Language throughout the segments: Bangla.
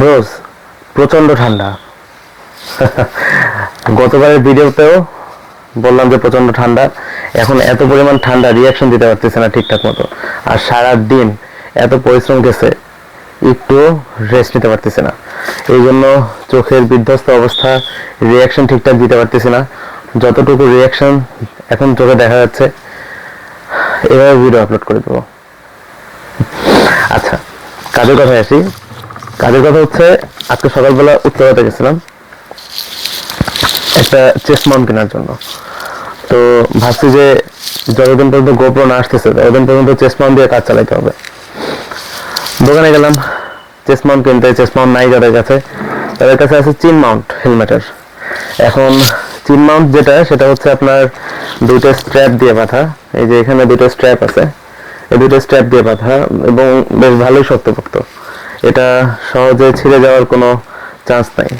ব্রোজ প্রচণ্ড ঠান্ডা। গতবারের ভিডিওতেও বললাম যে প্রচণ্ড ঠান্ডা, এখন এত পরিমাণ ঠান্ডা রিয়াকশন দিতে পারতেছে না ঠিকঠাক মতো। আর সারা দিন এত পরিশ্রম গেছে, একটু রেস্ট নিতে পারতেছে না। এই জন্য চোখের বিধ্বস্ত অবস্থা রিয়াকশন ঠিকঠাক দিতে পারতেছে না। যতটুকু রিয়াকশন এখন চোখে দেখা যাচ্ছে, এভাবে ভিডিও আপলোড করে দেবো। আচ্ছা কাজের কথায় আসি। কাজের কথা হচ্ছে, আজকে সকালবেলা উত্তরাতে গেছিলাম। একটা চেস্ট মাউন্ট কেনার জন্য। তো ভাবছি যে যতদিন পর্যন্ত গোপ্রো না আসতেছে, ততদিন পর্যন্ত চেস্ট মাউন্ট দিয়ে কাজ চালাতে হবে। দোকানে গেলাম চেস্ট মাউন্ট কিনতে চেস্ট মাউন্ট নাই যাদের কাছে, তাদের কাছে আছে চিন মাউন্ট হেলমেটের এখন চিন মাউন্ট যেটা, সেটা হচ্ছে আপনার দুইটা স্ট্র্যাপ দিয়ে বাঁধা। এই যে এখানে দুটো স্ট্র্যাপ আছে, এই দুটো স্ট্র্যাপ দিয়ে বাঁধা এবং বেশ ভালোই শক্তপোক্ত। এটা সহজে ছিঁড়ে যাওয়ার কোনো চান্স নাই।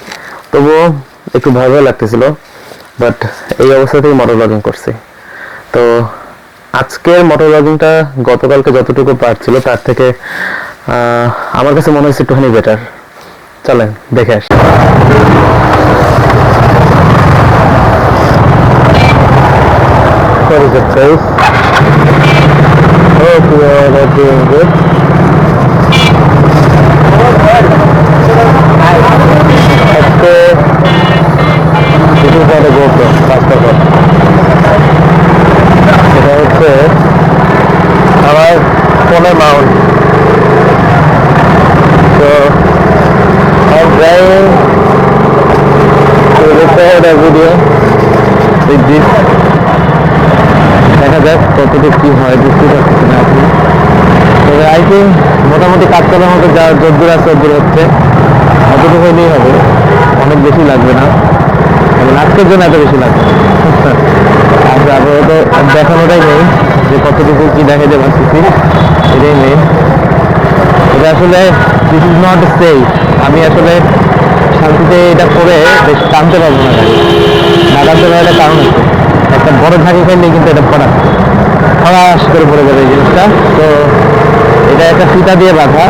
তবুও একটু ভয় ভয় লাগতেছিল বাট এই অবস্থাতেই মোটর ব্লগিং করছি। তো আজকের মোটর ব্লগিংটা গতকালকে যতটুকু পারছিল তার থেকে আমার কাছে মনে হচ্ছে একটুখানি বেটার চলেন দেখে আসি। What is it, are doing good. আজকে কিছু পরে GoPro, পাঁচটা পর। সেটা হচ্ছে আমার ফোনে মাউন্ট তো I'm trying to record a video with this দেখা যাক কতটুকু কি হয় বুঝতে পারছি না আপনি তবে মোটামুটি কাজ করার মতো যা যদ্দূর আছে তদ্দূর হচ্ছে। অতটুকু হলেই হবে। অনেক বেশি লাগবে না। এবং আজকের জন্য এত বেশি লাগবে। আর আপাতত দেখানোটাই নেই যে কতটুকু কি দেখাতে পারতেছি এটাই নেই। এটা আসলে দিস ইজ নট সেফ আমি আসলে শান্তিতে এটা করে বেশ টানতে পারব না না টানতে পারার কারণ আছে। একটা বড় ঝাঁকি খাইলে কিন্তু এটা পড়া খরাস করে পড়ে যাবে এই জিনিসটা। তো এটা একটা ফিতা দিয়ে বাঁধা।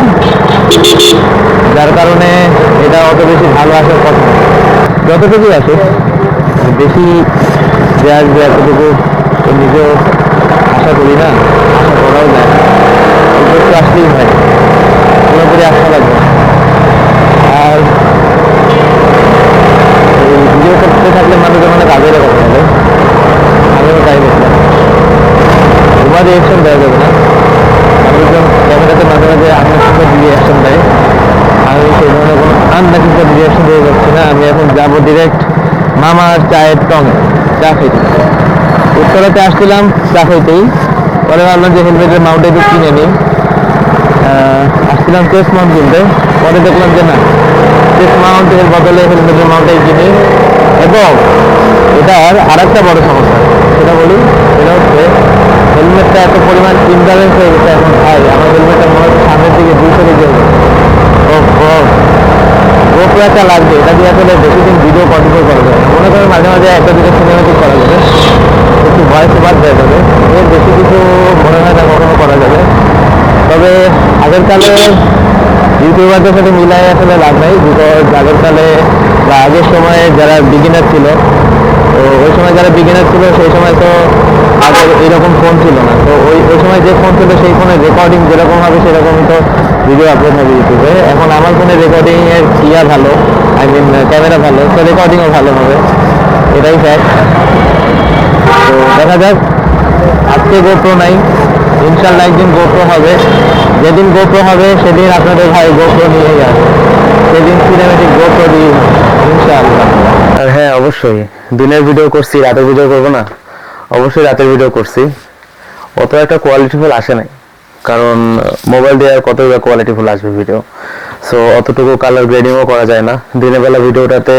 যার কারণে এটা অত বেশি ভালো আসার কথা যতটুকু আসে বেশি যে আসবে এতটুকু তো নিজেও আশা করি না, আশা করাও যায় একটু আসলেই হয়, পুরোপুরি আসা লাগবে আর ভিডিও করতে থাকলে মানুষজন অনেক আগে কথা বলে, আমিও তাই দেখলাম। ওভার রিয়েকশন দেওয়া যাবে না মানুষজন ক্যামেরাতে মাঝে মাঝে আমার সঙ্গে রিয়েকশন দেয় আমি সেই ধরনের আননেসেসারি রিয়েকশন দিয়ে যাচ্ছি না, আমি এখন যাব ডিরেক্ট মামার চায়ের টঙে চা খাইতে। উত্তরাতে আসছিলাম, চা খাইতেই। পরে ভাবলাম যে হেলমেটের মাউন্ট একটু কিনে নিই। আসছিলাম চেস্ট মাউন্ট কিনতে। পরে দেখলাম যে না চেস্ট মাউন্টের বদলে হেলমেটের মাউন্টাই কিনি। এবং এটার আর একটা বড় সমস্যা, সেটা বলি, সেটা হচ্ছে হেলমেটটা এত পরিমাণ ইমব্যালেন্স হয়ে গেছে এখন ভাই। আমার হেলমেটটা মনে হচ্ছে সামনের দিকে দুশো দিকে ও ও একটা লাগবে এটা দিয়ে আসলে বেশি দিন ভিডিও কন্ট্রোল করা যাবে। মনে করেন মাঝে মাঝে একটা দুটো সিনেমাটিক করা যাবে। একটু ভয়েস ওভার দেওয়া যাবে। এর বেশি কিছু মনে হয় না কখনো করা যাবে। তবে আগের কালে ইউটিউবারদের সাথে মিলাই আসলে লাভ নাই বিকজ আগের কালে বা আগের সময়ে যারা বিগিনার ছিল, তো ওই সময় যারা বিগিনার ছিল, সেই সময় তো এরকম ফোন ছিল না। তো ওই ওই সময় যে ফোন ছিল সেই ফোনের রেকর্ডিং যেরকম হবে সেরকমই তো ভিডিও আপলোড হবে ইউটিউবে এখন আমার ফোনে রেকর্ডিং এর ইয়া ভালো আই মিন ক্যামেরা ভালো, তো রেকর্ডিংও ভালো হবে। এটাই ফ্যাক্ট তো দেখা যাক, আজকে গোপ্রো নাই। ইনশাল্লাহ একদিন গোপ্রো হবে। যেদিন গোপ্রো হবে সেদিন আপনাদের ভাই গোপ্রো নিয়ে যাবে। সেদিন সিনেমেটিক গোপ্রো দিয়ে ইনশাআল্লাহ। আর হ্যাঁ অবশ্যই। দিনের ভিডিও করছি, রাতের ভিডিও করব না? অবশ্যই রাতের ভিডিও করছি। অত একটা কোয়ালিটিফুল আসে নাই। কারণ মোবাইল দিয়ে আর কতই বা কোয়ালিটিফুল আসবে ভিডিও সো অতটুকু কালার গ্রেডিংও করা যায় না। দিনের বেলা ভিডিওটাতে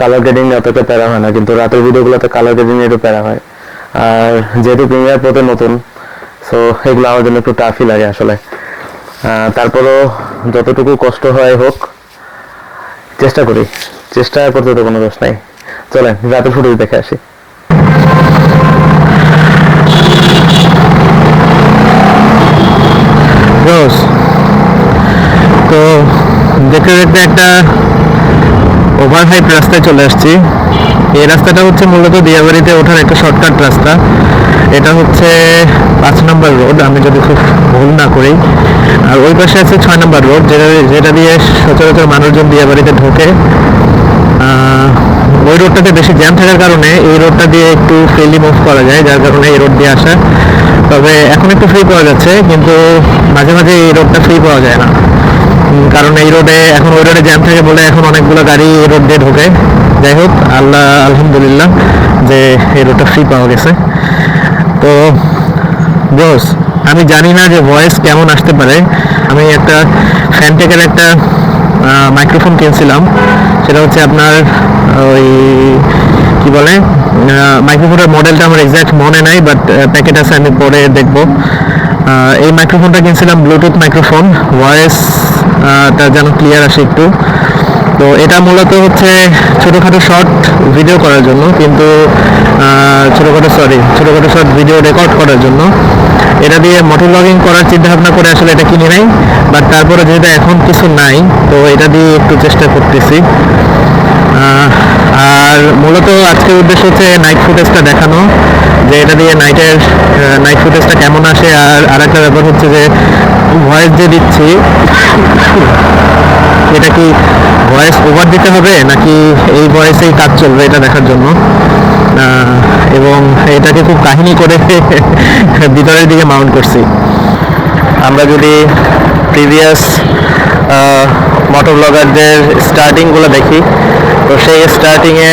কালার গ্রেডিং অতটা প্যারা হয় না। কিন্তু রাতের ভিডিওগুলোতে কালার গ্রেডিং একটু প্যারা হয়। আর যেহেতু প্রিমিয়ার প্রোতে নতুন সো এগুলো আমার জন্য একটু টাফই লাগে আসলে। তারপরও যতটুকু কষ্ট হয় হোক, চেষ্টা করি। চেষ্টা করতে তো কোনো দোষ নাই। চলেন রাতের ফুটেজ দেখে আসি। রোজ তো দেখতে দেখতে একটা ওভারহাইট রাস্তায় চলে আসছি। এই রাস্তাটা হচ্ছে মূলত দিয়াবাড়িতে ওঠার একটা শর্টকাট রাস্তা। এটা হচ্ছে পাঁচ নম্বর রোড আমি যদি খুব ভুল না করি। আর ওই পাশে আছে ছয় নম্বর রোড যেটা যেটা দিয়ে সচরাচর মানুষজন দিয়াবাড়িতে ঢোকে। ওই রোডটাতে বেশি জ্যাম থাকার কারণে এই রোডটা দিয়ে একটু ফ্রিলি মুভ করা যায়, যার কারণে এই রোড দিয়ে আসা। তবে এখন একটু ফ্রি পাওয়া যাচ্ছে, কিন্তু মাঝে মাঝে এই রোডটা ফ্রি পাওয়া যায় না। কারণ এই রোডে এখন ওই রোডে জ্যাম থাকে বলে এখন অনেকগুলো গাড়ি এই রোড দিয়ে ঢোকে। যাই হোক, আল্লাহ, আলহামদুলিল্লাহ যে এই রোডটা ফ্রি পাওয়া গেছে। তো বস আমি জানি না যে ভয়েস কেমন আসতে পারে। আমি একটা ফ্যানটেকের একটা মাইক্রোফোন কিনছিলাম। সেটা হচ্ছে আপনার ওই, কি বলে মাইক্রোফোনের মডেলটা আমার এক্স্যাক্ট মনে নাই বাট প্যাকেট আছে, আমি পরে দেখব। এই মাইক্রোফোনটা কিনছিলাম ব্লুটুথ মাইক্রোফোন ভয়েস টা যেন ক্লিয়ার আসে একটু। তো এটা মূলত হচ্ছে ছোটোখাটো শর্ট ভিডিও করার জন্য, কিন্তু ছোটোখাটো সরি ছোটোখাটো শর্ট ভিডিও রেকর্ড করার জন্য। এটা দিয়ে মোটর লগিং করার চিন্তা ভাবনা করে আসলে এটা কিনে নাই বাট তারপরে যেহেতু এখন কিছু নাই, তো এটা দিয়ে একটু চেষ্টা করতেছি। আর মূলত আজকের উদ্দেশ্য হচ্ছে নাইট ফুটেজটা দেখানো, যে এটা দিয়ে নাইটের নাইট ফুটেজটা কেমন আসে, আর আরেকটা ব্যাপার হচ্ছে যে ভয়েস যে দিচ্ছি, এটা কি ভয়েস ওভার দিতে হবে, নাকি এই ভয়েসেই কাজ চলবে এটা দেখার জন্য? এবং এটাকে খুব কাহিনী করে ভিতরের দিকে মাউন্ট করছি। আমরা যদি প্রিভিয়াস মোটর ব্লগারদের স্টার্টিংগুলো দেখি, তো সেই স্টার্টিংয়ে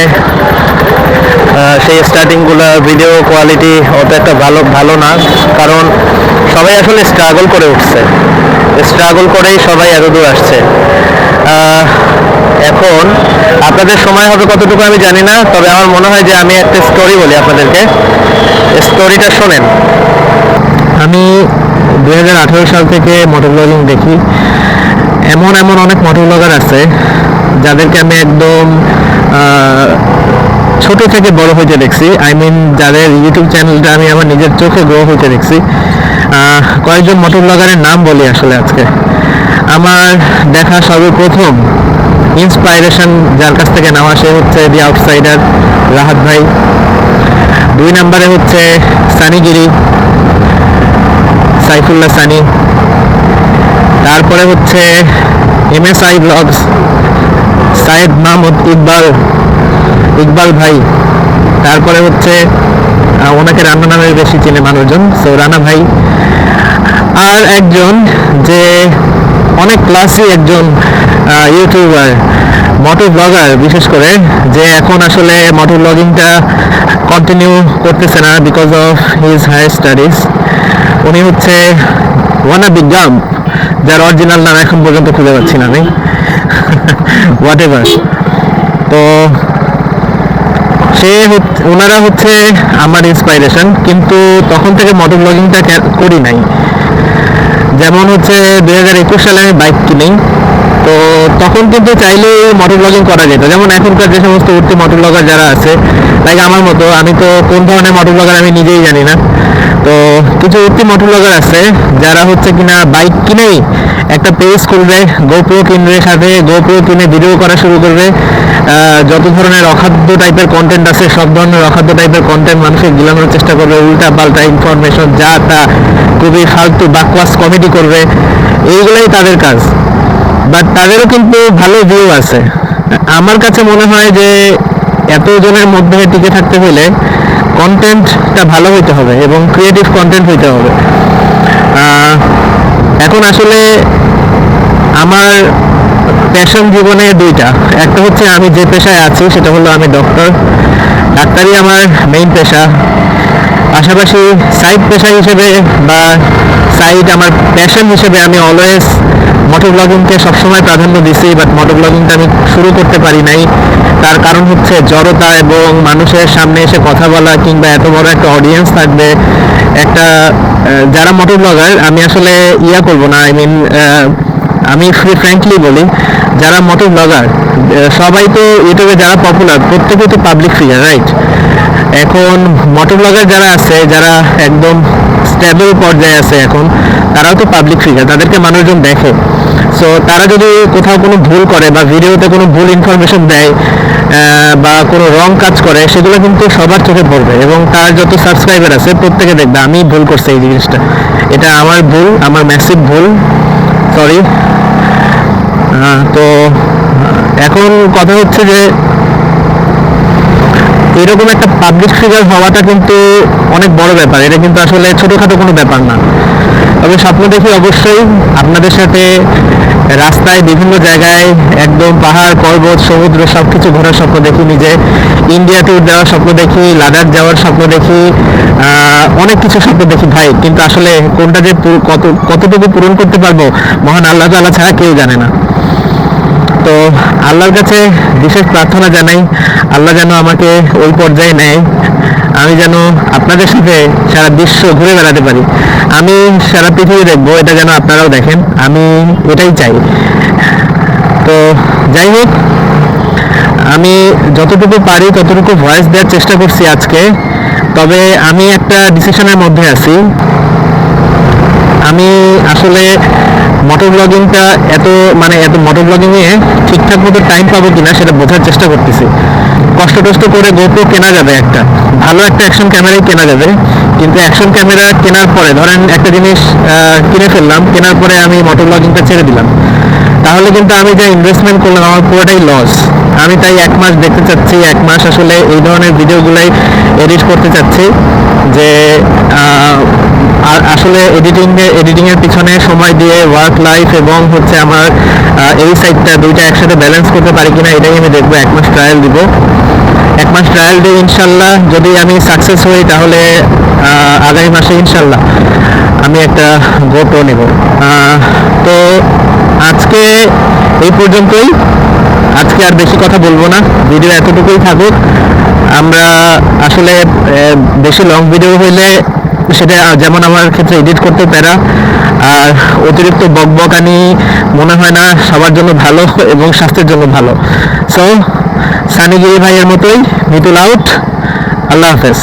সেই স্টার্টিংগুলো ভিডিও কোয়ালিটি অত একটা ভালো ভালো না, কারণ সবাই আসলে স্ট্রাগল করে উঠছে। স্ট্রাগল করেই সবাই এত দূর আসছে। আপনাদের সময় হবে কতটুকু আমি জানি না, তবে আমার মনে হয় যে আমি একটা স্টোরি বলি আপনাদেরকে। স্টোরিটা শোনেন। আমি দুই সাল থেকে মোটর ব্লগিং দেখি। এমন এমন অনেক মোটর ব্লগার আছে, যাদেরকে আমি একদম ছোট থেকে বড় হইতে দেখছি। আই মিন যাদের ইউটিউব চ্যানেলটা আমি আমার নিজের চোখে গ্রো হইতে দেখছি। কয়েকজন মোটর ব্লগারের নাম বলি আসলে আজকে। আমার দেখা সর্বপ্রথম ইন্সপাইরেশন যার কাছ থেকে নেওয়া সে হচ্ছে দি আউটসাইডার রাহাত ভাই। দুই নম্বরে হচ্ছে সানিগিরি, সাইফুল্লাহ সানি। তারপরে হচ্ছে M S I blogs Sayed Mahmud Iqbal Iqbal ভাই। তারপরে হচ্ছে ওনাকে রান্না নামে বেশি চেনে মানুষজন, সো রানা ভাই। আর একজন যে অনেক ক্লাসি একজন ইউটিউবার মোটর ব্লগার বিশেষ করে, যে এখন আসলে মোটর ব্লগিংটা কন্টিনিউ করতেছে না because of his higher studies উনি হচ্ছে ওয়ানা বিজ্ঞাম যার অরিজিনাল নাম এখন পর্যন্ত খুঁজে পাচ্ছি না আমি। হোয়াট এভার তো সে ওনারা হচ্ছে আমার ইন্সপাইরেশন কিন্তু তখন থেকে মোটর ব্লগিংটা করি নাই। যেমন হচ্ছে দুই হাজার একুশ সালে আমি বাইক কিনি, তো তখন কিন্তু চাইলে মোটর ব্লগিং করা যেত। যেমন এখনকার যে সমস্ত উঠতি মোটর ব্লগার যারা আছে লাইক আমার মতো, আমি তো কোন ধরনের মোটর ব্লগার আমি নিজেই জানি না। তো কিছু উঠতি মোটর ব্লগার আছে। যারা হচ্ছে কিনা বাইক কিনেই একটা পেজ করবে গোপ্রো কিনবে সাথে গোপ্রো কিনে ভিডিও করা শুরু করবে। যত ধরনের অখাদ্য টাইপের কন্টেন্ট আছে, সব ধরনের অখাদ্য টাইপের কন্টেন্ট মানুষকে গিলানোর চেষ্টা করবে। উল্টা পাল্টা ইনফরমেশন যা তা খুবই ফালতু বাকওয়াস কমেডি করবে। এইগুলাই তাদের কাজ। বাট তাদেরও কিন্তু ভালো ভিউ আছে। আমার কাছে মনে হয় যে, এতজনের মধ্যে টিকে থাকতে হলে কন্টেন্টটা ভালো হইতে হবে এবং ক্রিয়েটিভ কন্টেন্ট হইতে হবে। এখন আসলে আমার প্যাশন জীবনে দুইটা। একটা হচ্ছে আমি যে পেশায় আছি, সেটা হলো আমি ডক্টর ডাক্তারই আমার মেইন পেশা। পাশাপাশি সাইড পেশা হিসেবে বা সাইড আমার প্যাশন হিসেবে আমি অলওয়েজ মোটর ব্লগিংকে সবসময় প্রাধান্য দিছি বাট মোটর ব্লগিংটা আমি শুরু করতে পারি নাই। তার কারণ হচ্ছে জড়তা এবং মানুষের সামনে এসে কথা বলা কিংবা এত বড় একটা অডিয়েন্স থাকবে, একটা যারা মোটর ব্লগার আমি আসলে ইয়া করব না আই মিন আমি ফ্রি ফ্র্যাঙ্কলি বলি, যারা মোটর ব্লগার সবাই তো ইউটিউবে যারা পপুলার প্রত্যেকেই তো পাবলিক ফিগার রাইট এখন মোটর ব্লগার যারা আছে, যারা একদম স্টেবল পর্যায়ে আছে এখন, তারাও তো পাবলিক ফিগার তাদেরকে মানুষজন দেখে। সো তারা যদি কোথাও কোনো ভুল করে বা ভিডিওতে কোনো ভুল ইনফরমেশন দেয় বা কোনো রং কাজ করে, সেগুলো কিন্তু সবার চোখে পড়বে এবং তার যত সাবস্ক্রাইবার আছে, প্রত্যেকে দেখবে, আমি ভুল করছি এই জিনিসটা। এটা আমার ভুল, আমার ম্যাসিভ ভুল সরি তো, এখন কথা হচ্ছে যে এরকম একটা পাবলিক ফিগার হওয়াটা কিন্তু অনেক বড় ব্যাপার। এটা কিন্তু আসলে ছোটখাটো কোনো ব্যাপার না। তবে স্বপ্ন দেখি অবশ্যই আপনাদের সাথে রাস্তায় বিভিন্ন জায়গায় একদম পাহাড়, পর্বত, সমুদ্র সব কিছু ঘোরার স্বপ্ন দেখি, নিজে ইন্ডিয়া ট্যুর স্বপ্ন দেখি লাদাখ যাওয়ার স্বপ্ন দেখি অনেক কিছু স্বপ্ন দেখি ভাই। কিন্তু আসলে কোনটা যে কত কতটুকু পূরণ করতে পারব, মহান আল্লাহ তাআলা ছাড়া কেউ জানে না। তো আল্লাহর কাছে বিশেষ প্রার্থনা জানাই, আল্লাহ যেন আমাকে ওই পর্যায়ে নেয়, আমি যেন আপনাদের সাথে সারা বিশ্ব ঘুরে বেড়াতে পারি। আমি সারা পৃথিবী দেখব, এটা যেন আপনারাও দেখেন, আমি এটাই চাই। তো যাই হোক, আমি যতটুকু পারি, ততটুকু ভয়েস দেওয়ার চেষ্টা করছি আজকে, তবে আমি একটা ডিসিশনের মধ্যে আছি। আমি আসলে মোটর ব্লগিংটা এত মানে এত মোটর ব্লগিংয়ে ঠিকঠাক মতো টাইম পাবো কিনা সেটা বোঝার চেষ্টা করতেছি। কষ্ট টষ্ট করে গোপ্রো কেনা যাবে একটা। ভালো একটা অ্যাকশন ক্যামেরাই কেনা যাবে। কিন্তু অ্যাকশন ক্যামেরা কেনার পরে, ধরেন একটা জিনিস কিনে ফেললাম, কেনার পরে আমি মোটর ব্লগিংটা ছেড়ে দিলাম। তাহলে কিন্তু আমি যা ইনভেস্টমেন্ট করলাম, আমার পুরোটাই লস আমি তাই এক মাস দেখতে চাচ্ছি, এক মাস আসলে এই ধরনের ভিডিওগুলাই এডিট করতে চাচ্ছি যে আর আসলে এডিটিং এডিটিং এর পিছনে সময় দিয়ে ওয়ার্ক লাইফ এবং হচ্ছে আমার এই সাইডটা দুইটা একসাথে ব্যালেন্স করতে পারি কিনা, এটাই আমি দেখব। এক মাস ট্রায়াল দিব। এক মাস ট্রায়াল দিয়ে ইনশাল্লাহ যদি আমি সাকসেস হই তাহলে আগামী মাসে ইনশাল্লাহ আমি একটা গোটো নেব। তো আজকে এই পর্যন্তই। আজকে আর বেশি কথা বলব না। ভিডিও এতটুকুই থাকুক। আমরা আসলে বেশি লং ভিডিও হইলে সেটা যেমন আমার ক্ষেত্রে এডিট করতে প্যারা, আর অতিরিক্ত বকবকানি মনে হয় না সবার জন্য ভালো এবং স্বাস্থ্যের জন্য ভালো। সো সানিগিরি ভাইয়ের মতোই, মিতুল আউট আল্লাহ হাফেজ।